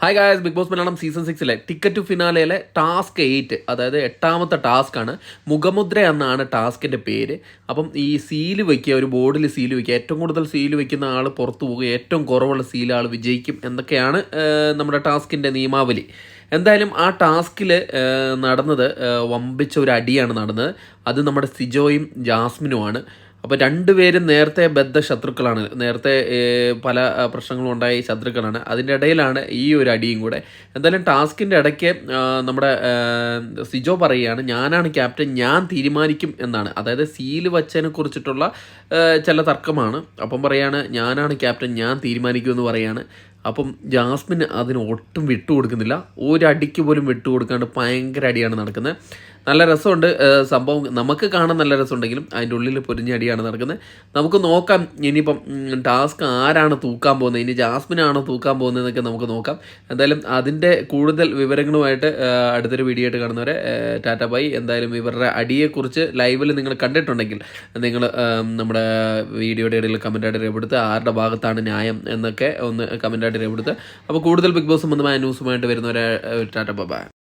Hi guys Bigg Boss Malayalam season സിക്സിലെ ticket to ഫിനാലയിലെ task eight അതായത് എട്ടാമത്തെ task ആണ്. മുഖമുദ്ര എന്നാണ് ടാസ്കിന്റെ പേര്. അപ്പം ഈ സീൽ വയ്ക്കുക ഒരു ബോർഡിൽ സീൽ വയ്ക്കുക ഏറ്റവും കൂടുതൽ സീൽ വയ്ക്കുന്ന ആൾ പുറത്തു പോകുക ഏറ്റവും കുറവുള്ള സീൽ ആൾ വിജയിക്കും എന്നൊക്കെയാണ് നമ്മുടെ ടാസ്കിന്റെ നിയമാവലി. എന്തായാലും ആ ടാസ്കിൽ നടന്നത് വമ്പിച്ച ഒരു അടിയാണ് നടന്നത്. അത് നമ്മുടെ സിജോയും ജാസ്മിനുമാണ്. അപ്പോൾ രണ്ടുപേരും നേരത്തെ ബദ്ധ ശത്രുക്കളാണ് നേരത്തെ പല പ്രശ്നങ്ങളും ഉണ്ടായി ശത്രുക്കളാണ്. അതിന്റെ ഇടയിലാണ് ഈ ഒരു അടിയും കൂടെ. എന്തായാലും ടാസ്കിന്റെ ഇടയ്ക്ക് നമ്മുടെ സിജോ പറയുകയാണ് ഞാനാണ് ക്യാപ്റ്റൻ ഞാൻ തീരുമാനിക്കും എന്നാണ്. അതായത് സീൽ വച്ചതിനെ കുറിച്ചിട്ടുള്ള ചില തർക്കമാണ്. അപ്പം പറയാണ് ഞാനാണ് ക്യാപ്റ്റൻ ഞാൻ തീരുമാനിക്കുമെന്ന് പറയാണ്. അപ്പം ജാസ്മിൻ അതിന് ഒട്ടും വിട്ടുകൊടുക്കുന്നില്ല. ഒരടിക്ക് പോലും വിട്ടുകൊടുക്കാണ്ട് ഭയങ്കര അടിയാണ് നടക്കുന്നത്. നല്ല രസമുണ്ട്. സംഭവം നമുക്ക് കാണാൻ നല്ല രസമുണ്ടെങ്കിലും അതിന്റെ ഉള്ളിൽ പൊരിഞ്ഞടിയാണ് നടക്കുന്നത്. നമുക്ക് നോക്കാം. ഇനിയിപ്പം ടാസ്ക് ആരാണ് തൂക്കാൻ പോകുന്നത്? ഇനി ജാസ്മിനാണോ തൂക്കാൻ പോകുന്നതെന്നൊക്കെ നമുക്ക് നോക്കാം. എന്തായാലും അതിന്റെ കൂടുതൽ വിവരങ്ങളുമായിട്ട് അടുത്തൊരു വീഡിയോ ആയിട്ട് കാണുന്നവരെ ടാറ്റ ബൈ. എന്തായാലും ഇവരുടെ അടിയെക്കുറിച്ച് ലൈവിൽ നിങ്ങൾ കണ്ടിട്ടുണ്ടെങ്കിൽ നിങ്ങൾ നമ്മുടെ വീഡിയോയുടെ ഇടയിൽ കമന്റായിട്ട് രേഖപ്പെടുത്തുക. ആരുടെ ഭാഗത്താണ് ന്യായം എന്നൊക്കെ ഒന്ന് കമന്റായിട്ട് രേഖപ്പെടുത്തുക. അപ്പോൾ കൂടുതൽ ബിഗ് ബോസ് സംബന്ധമായ ന്യൂസുമായിട്ട് വരുന്നവരെ ടാറ്റ ബൈ.